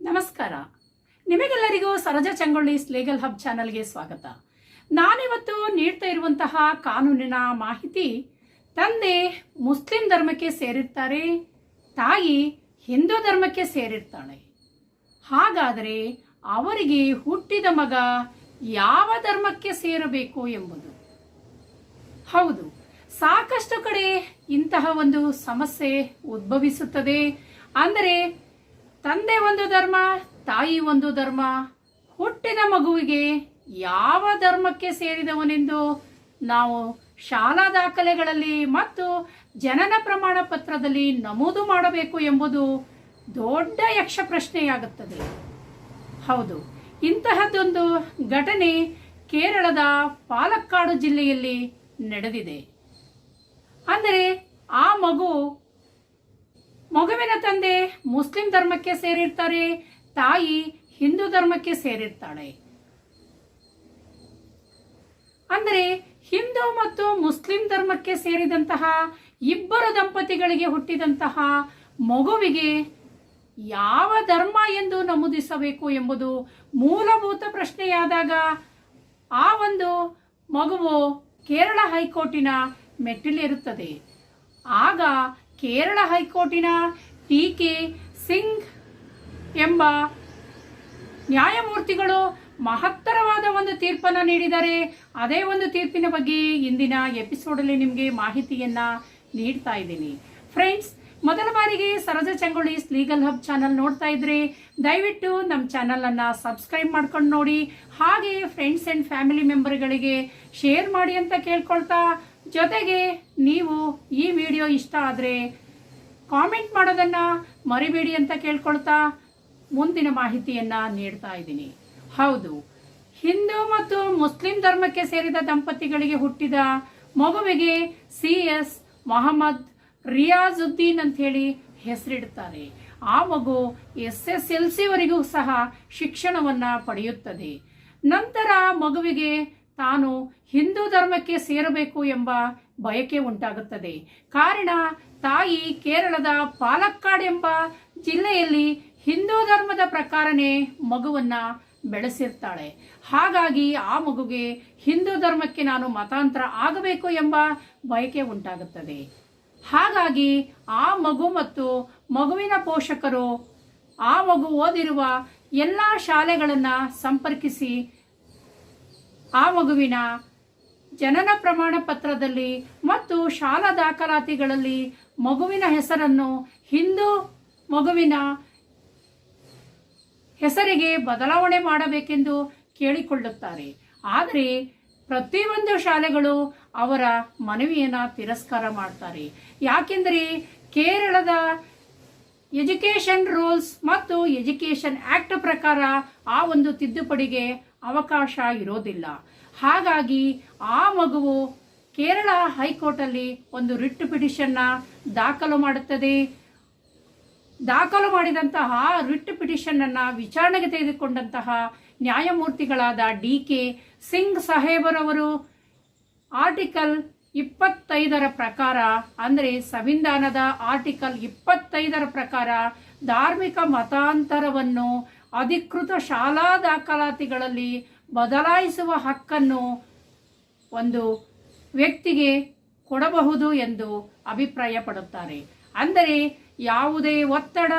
ನಮಸ್ಕಾರ. ನಿಮಗೆಲ್ಲರಿಗೂ ಸರೋಜ ಚಂಗೊಳ್ಳಿಸ್ ಲೀಗಲ್ ಹಬ್ ಚಾನಲ್ಗೆ ಸ್ವಾಗತ. ನಾನಿವತ್ತು ನೀಡ್ತಾ ಇರುವಂತಹ ಕಾನೂನಿನ ಮಾಹಿತಿ, ತಂದೆ ಮುಸ್ಲಿಂ ಧರ್ಮಕ್ಕೆ ಸೇರಿರ್ತಾರೆ, ತಾಯಿ ಹಿಂದೂ ಧರ್ಮಕ್ಕೆ ಸೇರಿರ್ತಾಳೆ. ಹಾಗಾದರೆ ಅವರಿಗೆ ಹುಟ್ಟಿದ ಮಗ ಯಾವ ಧರ್ಮಕ್ಕೆ ಸೇರಬೇಕು ಎಂಬುದು? ಹೌದು, ಸಾಕಷ್ಟು ಕಡೆ ಇಂತಹ ಒಂದು ಸಮಸ್ಯೆ ಉದ್ಭವಿಸುತ್ತದೆ. ಅಂದರೆ ತಂದೆ ಒಂದು ಧರ್ಮ, ತಾಯಿ ಒಂದು ಧರ್ಮ. ಹುಟ್ಟಿದ ಮಗುವಿಗೆ ಯಾವ ಧರ್ಮಕ್ಕೆ ಸೇರಿದವನೆಂದು ನಾವು ಶಾಲಾ ದಾಖಲೆಗಳಲ್ಲಿ ಮತ್ತು ಜನನ ಪ್ರಮಾಣ ಪತ್ರದಲ್ಲಿ ನಮೂದು ಮಾಡಬೇಕು ಎಂಬುದು ದೊಡ್ಡ ಯಕ್ಷ ಪ್ರಶ್ನೆಯಾಗುತ್ತದೆ. ಹೌದು, ಇಂತಹದ್ದೊಂದು ಘಟನೆ ಕೇರಳದ ಪಾಲಕ್ಕಾಡು ಜಿಲ್ಲೆಯಲ್ಲಿ ನಡೆದಿದೆ. ಅಂದರೆ ಆ ಮಗು ಮಗುವಿನ ತಂದೆ ಮುಸ್ಲಿಂ ಧರ್ಮಕ್ಕೆ ಸೇರಿರ್ತಾರೆ, ತಾಯಿ ಹಿಂದೂ ಧರ್ಮಕ್ಕೆ ಸೇರಿರ್ತಾಳೆ. ಅಂದರೆ ಹಿಂದೂ ಮತ್ತು ಮುಸ್ಲಿಂ ಧರ್ಮಕ್ಕೆ ಸೇರಿದಂತಹ ಇಬ್ಬರು ದಂಪತಿಗಳಿಗೆ ಹುಟ್ಟಿದಂತಹ ಮಗುವಿಗೆ ಯಾವ ಧರ್ಮ ಎಂದು ನಮೂದಿಸಬೇಕು ಎಂಬುದು ಮೂಲಭೂತ ಪ್ರಶ್ನೆಯಾದಾಗ ಆ ಒಂದು ಮಗುವು ಕೇರಳ ಹೈಕೋರ್ಟಿನ ಮೆಟ್ಟಿಲೇರುತ್ತದೆ. ಆಗ ಕೇರಳ ಹೈಕೋರ್ಟಿನ ಟಿ ಕೆ ಸಿಂಗ್ ಎಂಬ ನ್ಯಾಯಮೂರ್ತಿಗಳು ಮಹತ್ತರವಾದ ಒಂದು ತೀರ್ಪನ್ನು ನೀಡಿದ್ದಾರೆ ಅದೇ ಒಂದು ತೀರ್ಪಿನ ಬಗ್ಗೆ ಇಂದಿನ ಎಪಿಸೋಡಲ್ಲಿ ನಿಮಗೆ ಮಾಹಿತಿಯನ್ನು ನೀಡ್ತಾ ಇದ್ದೀನಿ. ಫ್ರೆಂಡ್ಸ್ ಮೊದಲ ಬಾರಿಗೆ Saroja Changolli's legal hub channel ನೋಡ್ತಾ ಇದ್ರೆ ದಯವಿಟ್ಟು ನಮ್ಮ ಚಾನಲನ್ನು ಸಬ್ಸ್ಕ್ರೈಬ್ ಮಾಡ್ಕೊಂಡು ನೋಡಿ, ಹಾಗೆ ಫ್ರೆಂಡ್ಸ್ ಅಂಡ್ ಫ್ಯಾಮಿಲಿ ಮೆಂಬರ್ಗಳಿಗೆ ಶೇರ್ ಮಾಡಿ ಅಂತ ಕೇಳ್ಕೊಳ್ತಾ ಜೊತೆಗೆ ನೀವು ಈ ವಿಡಿಯೋ ಇಷ್ಟ ಆದರೆ ಕಾಮೆಂಟ್ ಮಾಡೋದನ್ನು ಮರಿಬೇಡಿ ಅಂತ ಕೇಳ್ಕೊಳ್ತಾ ಮುಂದಿನ ಮಾಹಿತಿಯನ್ನು ನೀಡ್ತಾ ಇದ್ದೀನಿ. ಹೌದು, ಹಿಂದೂ ಮತ್ತು ಮುಸ್ಲಿಂ ಧರ್ಮಕ್ಕೆ ಸೇರಿದ ದಂಪತಿಗಳಿಗೆ ಹುಟ್ಟಿದ ಮಗುವಿಗೆ ಸಿ ಎಸ್ ಮೊಹಮ್ಮದ್ ರಿಯಾಜುದ್ದೀನ್ ಅಂತ ಹೇಳಿ ಹೆಸರಿಡುತ್ತಾರೆ ಆ ಮಗು ಎಸ್ ಎಸ್ ಎಲ್ ಸಿವರೆಗೂ ಸಹ ಶಿಕ್ಷಣವನ್ನ ಪಡೆಯುತ್ತದೆ. ನಂತರ ಮಗುವಿಗೆ ತಾನು ಹಿಂದೂ ಧರ್ಮಕ್ಕೆ ಸೇರಬೇಕು ಎಂಬ ಬಯಕೆ ಉಂಟಾಗುತ್ತದೆ. ಕಾರಣ, ತಾಯಿ ಕೇರಳದ ಪಾಲಕ್ಕಾಡ್ ಎಂಬ ಜಿಲ್ಲೆಯಲ್ಲಿ ಹಿಂದೂ ಧರ್ಮದ ಪ್ರಕಾರನೇ ಮಗುವನ್ನ ಬೆಳೆಸಿರ್ತಾಳೆ. ಹಾಗಾಗಿ ಆ ಮಗುಗೆ ಹಿಂದೂ ಧರ್ಮಕ್ಕೆ ನಾನು ಮತಾಂತರ ಆಗಬೇಕು ಎಂಬ ಬಯಕೆ ಉಂಟಾಗುತ್ತದೆ. ಹಾಗಾಗಿ ಆ ಮಗು ಮತ್ತು ಮಗುವಿನ ಪೋಷಕರು ಆ ಮಗು ಓದಿರುವ ಎಲ್ಲ ಶಾಲೆಗಳನ್ನು ಸಂಪರ್ಕಿಸಿ ಆ ಮಗುವಿನ ಜನನ ಪ್ರಮಾಣ ಪತ್ರದಲ್ಲಿ ಮತ್ತು ಶಾಲಾ ದಾಖಲಾತಿಗಳಲ್ಲಿ ಮಗುವಿನ ಹೆಸರನ್ನು ಹಿಂದೂ ಮಗುವಿನ ಹೆಸರಿಗೆ ಬದಲಾವಣೆ ಮಾಡಬೇಕೆಂದು ಕೇಳಿಕೊಳ್ಳುತ್ತಾರೆ. ಆದರೆ ಪ್ರತಿಯೊಂದು ಶಾಲೆಗಳು ಅವರ ಮನವಿಯನ್ನು ತಿರಸ್ಕಾರ ಮಾಡ್ತಾರೆ. ಯಾಕೆಂದರೆ ಕೇರಳದ ಎಜುಕೇಷನ್ ರೂಲ್ಸ್ ಮತ್ತು ಎಜುಕೇಷನ್ ಆಕ್ಟ್ ಪ್ರಕಾರ ಆ ಒಂದು ತಿದ್ದುಪಡಿಗೆ ಅವಕಾಶ ಇರೋದಿಲ್ಲ. ಹಾಗಾಗಿ ಆ ಮಗುವು ಕೇರಳ ಹೈಕೋರ್ಟಲ್ಲಿ ಒಂದು ರಿಟ್ ಪಿಟಿಷನ್ನ ದಾಖಲು ಮಾಡುತ್ತದೆ. ದಾಖಲು ಮಾಡಿದಂತಹ ರಿಟ್ ಪಿಟಿಷನ್ ಅನ್ನ ವಿಚಾರಣೆಗೆ ತೆಗೆದುಕೊಂಡಂತಹ ನ್ಯಾಯಮೂರ್ತಿಗಳಾದ ಡಿ ಕೆ ಸಿಂಗ್ ಸಾಹೇಬರವರು ಆರ್ಟಿಕಲ್ ಇಪ್ಪತ್ತೈದರ ಪ್ರಕಾರ, ಅಂದರೆ ಸಂವಿಧಾನದ ಆರ್ಟಿಕಲ್ ಇಪ್ಪತ್ತೈದರ ಪ್ರಕಾರ ಧಾರ್ಮಿಕ ಮತಾಂತರವನ್ನು ಅಧಿಕೃತ ಶಾಲಾ ದಾಖಲಾತಿಗಳಲ್ಲಿ ಬದಲಾಯಿಸುವ ಹಕ್ಕನ್ನು ಒಂದು ವ್ಯಕ್ತಿಗೆ ಕೊಡಬಹುದು ಎಂದು ಅಭಿಪ್ರಾಯಪಡುತ್ತಾರೆ. ಅಂದರೆ ಯಾವುದೇ ಒತ್ತಡ,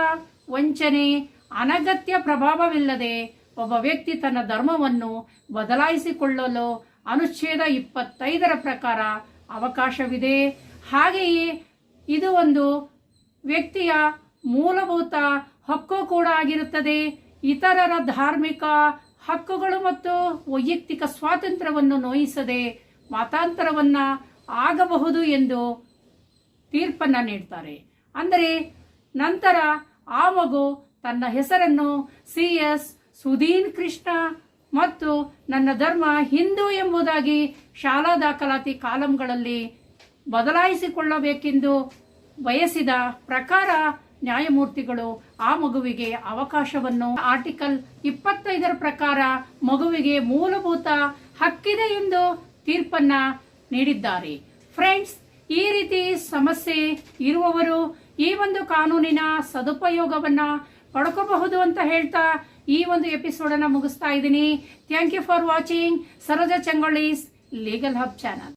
ವಂಚನೆ, ಅನಗತ್ಯ ಪ್ರಭಾವವಿಲ್ಲದೆ ಒಬ್ಬ ವ್ಯಕ್ತಿ ತನ್ನ ಧರ್ಮವನ್ನು ಬದಲಾಯಿಸಿಕೊಳ್ಳಲು ಅನುಚ್ಛೇದ ಇಪ್ಪತ್ತೈದರ ಪ್ರಕಾರ ಅವಕಾಶವಿದೆ. ಹಾಗೆಯೇ ಇದು ಒಂದು ವ್ಯಕ್ತಿಯ ಮೂಲಭೂತ ಹಕ್ಕು ಕೂಡ ಆಗಿರುತ್ತದೆ. ಇತರರ ಧಾರ್ಮಿಕ ಹಕ್ಕುಗಳು ಮತ್ತು ವೈಯಕ್ತಿಕ ಸ್ವಾತಂತ್ರ್ಯವನ್ನು ನೋಯಿಸದೆ ಮತಾಂತರವನ್ನು ಆಗಬಹುದು ಎಂದು ತೀರ್ಪನ್ನು ನೀಡ್ತಾರೆ. ಅಂದರೆ ನಂತರ ಆ ಮಗು ತನ್ನ ಹೆಸರನ್ನು ಸಿ ಎಸ್ ಸುಧೀನ್ ಕೃಷ್ಣ ಮತ್ತು ನನ್ನ ಧರ್ಮ ಹಿಂದೂ ಎಂಬುದಾಗಿ ಶಾಲಾ ದಾಖಲಾತಿ ಕಾಲಂಗಳಲ್ಲಿ ಬದಲಾಯಿಸಿಕೊಳ್ಳಬೇಕೆಂದು ಬಯಸಿದ ಪ್ರಕಾರ ನ್ಯಾಯಮೂರ್ತಿಗಳು ಆ ಮಗುವಿಗೆ ಅವಕಾಶವನ್ನು ಆರ್ಟಿಕಲ್ ಇಪ್ಪತ್ತೈದರ ಪ್ರಕಾರ ಮಗುವಿಗೆ ಮೂಲಭೂತ ಹಕ್ಕಿದೆ ಎಂದು ತೀರ್ಪನ್ನ ನೀಡಿದ್ದಾರೆ. ಫ್ರೆಂಡ್ಸ್, ಈ ರೀತಿ ಸಮಸ್ಯೆ ಇರುವವರು ಈ ಒಂದು ಕಾನೂನಿನ ಸದುಪಯೋಗವನ್ನ ಪಡ್ಕೋಬಹುದು ಅಂತ ಹೇಳ್ತಾ ಈ ಒಂದು ಎಪಿಸೋಡನ್ನು ಮುಗಿಸ್ತಾ ಇದ್ದೀನಿ. Thank you for watching Saroja Changolli's legal hub channel